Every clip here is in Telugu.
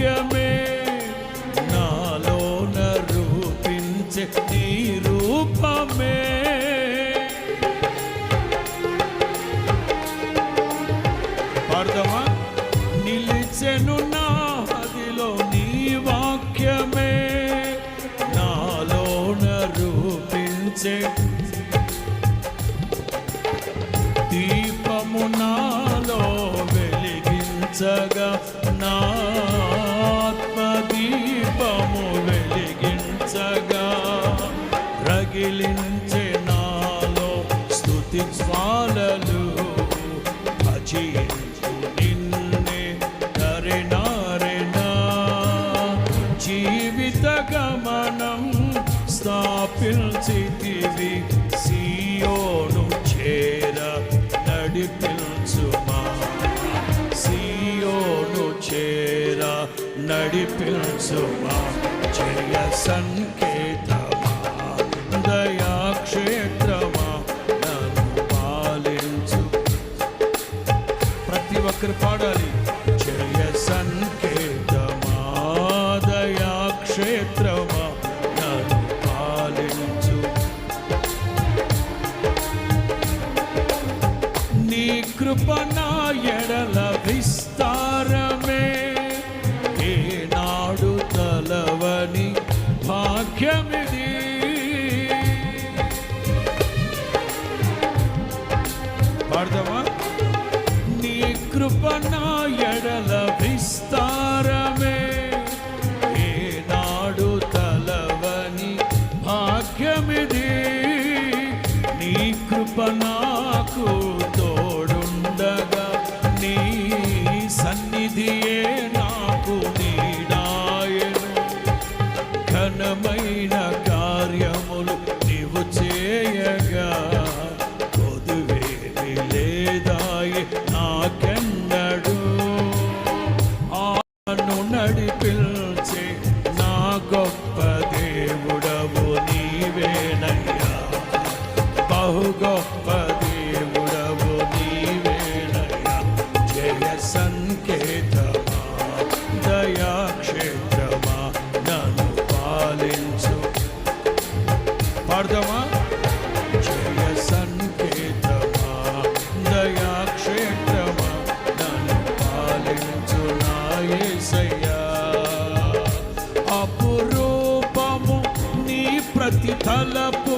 వాక్యమే నాలోన రూపించే నీ రూపమే. పాడదామా నిలిచెను నా నీ వాక్యమే నాలోన రూపించే దీపము నాలో వెలిగించగా నా రగిలించే నాలో స్తుతి జ్వాలలు అజయించు నిన్నే నరినారెనా జీవిత గమనం స్థాపించితివి సియోను చేర నడిపించుమా. సియోను చేర నడిపించుమా. జయ సంకేత దయాక్షేత్రమా నన్ను పాలించు. ప్రతి ఒక్కరు పాడాలి. జయ సంకేతమా? నన్ను పాలించు. నీ కృప నా ఎడల పాడదామా? జయ సంకేతమా దయాక్షేత్రమా నన్ను పాలించు నా అపురూపము నీ ప్రతి తలపు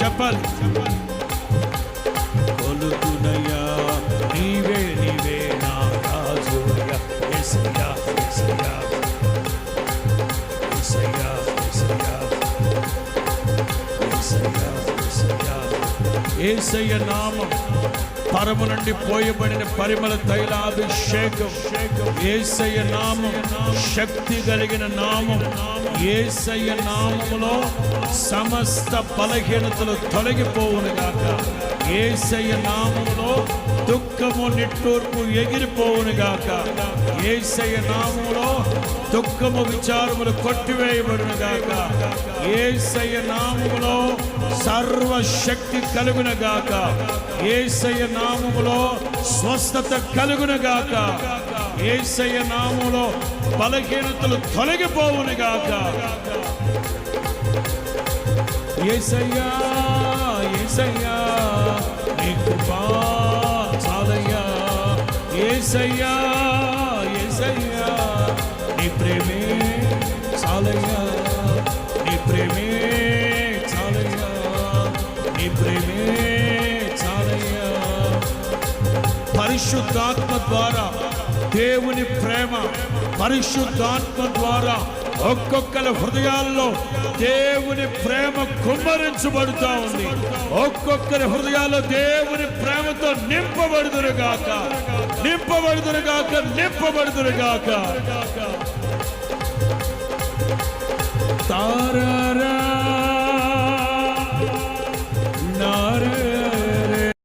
చెప్పాలి. కొలుతునయ్యా నీవే నీవే నా రాజుయ్యా ఎసయ్యా ఎసయ్యా ఎసయ్యా ఎసయ్యా ఎసయ్యా ఎసయ్యా ఏసయ్య నామం. పరము నుండి పోయబడిన పరిమళ తైలాభిషేకం. ఏసయ్య నామం శక్తి కలిగిన నామం. ఏసయ్య నామములో సమస్త బలహీనతలు తొలగిపోవును గాక. ఏసయ్య నామములో దుఃఖము నిట్టూర్పు ఎగిరిపోవును గాక. ఏసయ్య నామములో దుఃఖము విచారములు కొట్టివేయబడును గాక. ఏసయ్య నామములో సర్వశక్తి కలుగున గాక. ఏసయ్య నామములో స్వస్థత కలుగున గాక. ఏసయ్య నామములో బలహీనతలు తొలగిపోవును గాక. ఏసయ్యా! ఏసయ్యా నీ కృపా చాలయ్యా. ఏసయ్యా ఏసయ్యా నీ ప్రేమే చాలయ్యా. నీ ప్రేమే చాలయ్యా. నీ ప్రేమే చాలయ్యా. పరిశుద్ధాత్మ ద్వారా దేవుని ప్రేమ పరిశుద్ధాత్మ ద్వారా ఒక్కొక్కల హృదయాల్లో దేవుని ప్రేమ కుమ్మరించబడుతూ ఉంది. ఒక్కొక్కరి హృదయాల్లో దేవుని ప్రేమతో నింపబడుదురుగాక. నింపబడుదురుగాక నింపబడుదురుగాక. తారారా